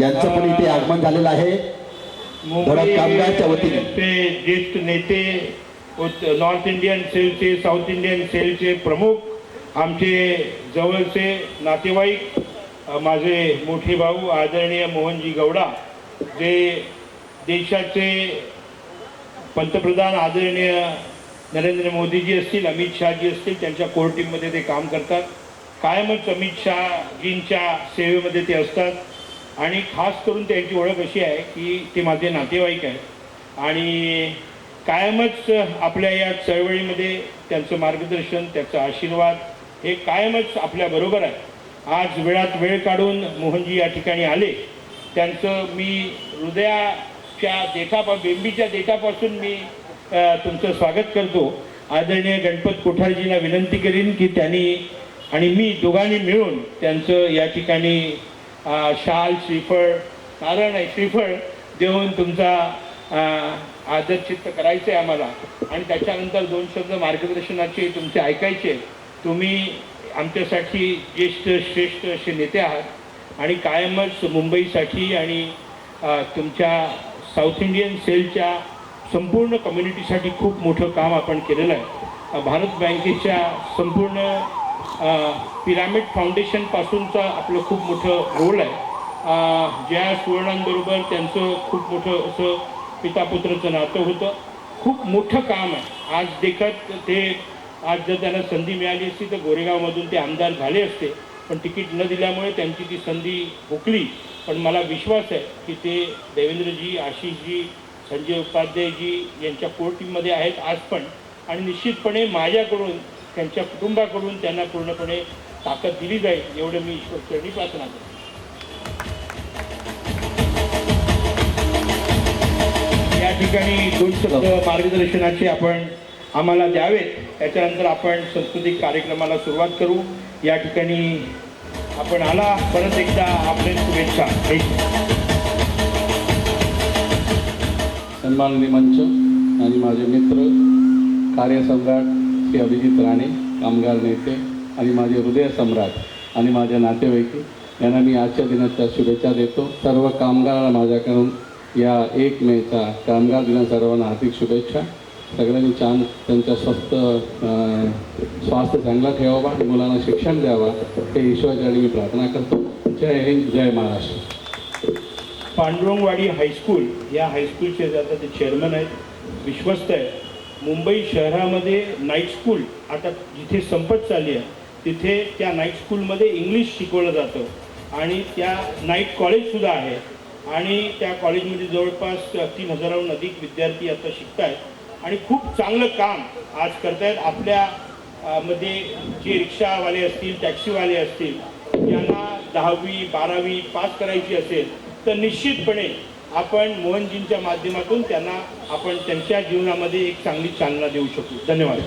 यांचं पण इथे आगमन झालेलं आहे. धडक कामगारच्या वतीने. ते ज्येष्ठ नेते नॉर्थ इंडियन सेलचे साऊथ इंडियन सेलचे प्रमुख आमचे जवळचे नातेवाईक माझे मोठे भाऊ आदरणीय मोहनजी गौडा जे देशाचे पंतप्रधान आदरणीय नरेंद्र मोदीजी असतील अमित शहाजी असतील त्यांच्या कोर टीममध्ये ते काम करतात. कायमच अमित शहाजींच्या सेवेमध्ये ते असतात. आणि खास करून त्यांची ओळख अशी आहे की ते माझे नातेवाईक आहेत. आणि कायमच आपल्या या चळवळीमध्ये त्यांचं मार्गदर्शन त्याचा आशीर्वाद हे कायमच आपल्याबरोबर आहे. आज वेळात वेळ काढून मोहनजी या ठिकाणी आले. त्यांचं मी हृदयाच्या देठापा बेंबीच्या देठापासून मी तुमचं स्वागत करतो. आदरणीय गणपत कोठारजींना विनंती करीन की त्यांनी आणि मी दोघांनी मिळून त्यांचं या ठिकाणी शाल श्रीफळ कारण आहे श्रीफळ देऊन तुमचा आदरचित्त करायचं आहे आम्हाला. आणि त्याच्यानंतर दोन शब्द मार्गदर्शनाचे तुमचे ऐकायचे. तुम्ही आमच्यासाठी ज्येष्ठ श्रेष्ठ असे नेते आहात. आणि कायमच मुंबईसाठी आणि तुमच्या साऊथ इंडियन सेलच्या संपूर्ण कम्युनिटीसाठी खूप मोठं काम आपण केलेलं आहे. भारत बँकेच्या संपूर्ण पिरामिड फाउंडेशनपासूनचा आपलं खूप मोठं रोल आहे. ज्या सुवर्णांबरोबर त्यांचं खूप मोठं असं पितापुत्राचं नातं होतं. खूप मोठं काम आहे. आज देखत ते आज जर त्यांना संधी मिळाली असती तर गोरेगावमधून ते आमदार झाले असते. पण तिकीट न दिल्यामुळे त्यांची ती संधी हुकली. पण मला विश्वास आहे की ते देवेंद्रजी आशिषजी संजय उपाध्यायजी यांच्या कोर टीममध्ये आहेत आज पण. आणि निश्चितपणे माझ्याकडून त्यांच्या कुटुंबाकडून त्यांना पूर्णपणे ताकद दिली जाईल एवढं मी ईश्वर चरणी प्रार्थना करतो. या ठिकाणी दोन शब्द मार्गदर्शनाचे आपण आम्हाला द्यावेत. त्याच्यानंतर आपण सांस्कृतिक कार्यक्रमाला सुरुवात करू. या ठिकाणी आपण आला. परत एकदा आपले शुभेच्छा. सन्माननीय मंच आणि माझे मित्र कार्यसम्राट श्री अभिजित राणे कामगार नेते आणि माझे हृदय सम्राट आणि माझ्या नातेवाईकी यांना मी आजच्या दिनाच्या शुभेच्छा देतो. सर्व कामगारांना माझ्याकडून या एक मेचा कामगार दिना सर्वांना हार्दिक शुभेच्छा. सगळ्यांनी छान त्यांच्या स्वस्थ स्वास्थ्य चांगला ठेवावा मुलांना शिक्षण द्यावा. हे ईश्वराच्याकडे मी प्रार्थना करतो. जय हिंद जय महाराष्ट्र. Pandurangwadi high school. या हायस्कूलचे जे आता ते चेअरमन आहेत विश्वस्त आहेत. मुंबई शहरामध्ये नाईट स्कूल आता जिथे संपत चालली आहे तिथे त्या नाईट स्कूलमध्ये इंग्लिश शिकवलं जातं. आणि त्या नाईट कॉलेजसुद्धा आहे. आणि त्या कॉलेजमध्ये जवळपास तीन हजाराहून अधिक विद्यार्थी आता शिकत आहेत आणि खूप चांगलं काम आज करतायत. आपल्या मध्ये जे रिक्षावाले असतील टॅक्सीवाले असतील यांना दहावी बारावी पास करायची असेल तर निश्चितपणे आपण मोहनजींच्या माध्यमातून त्यांना आपण त्यांच्या जीवनामध्ये एक चांगली चालना देऊ शकू. धन्यवाद.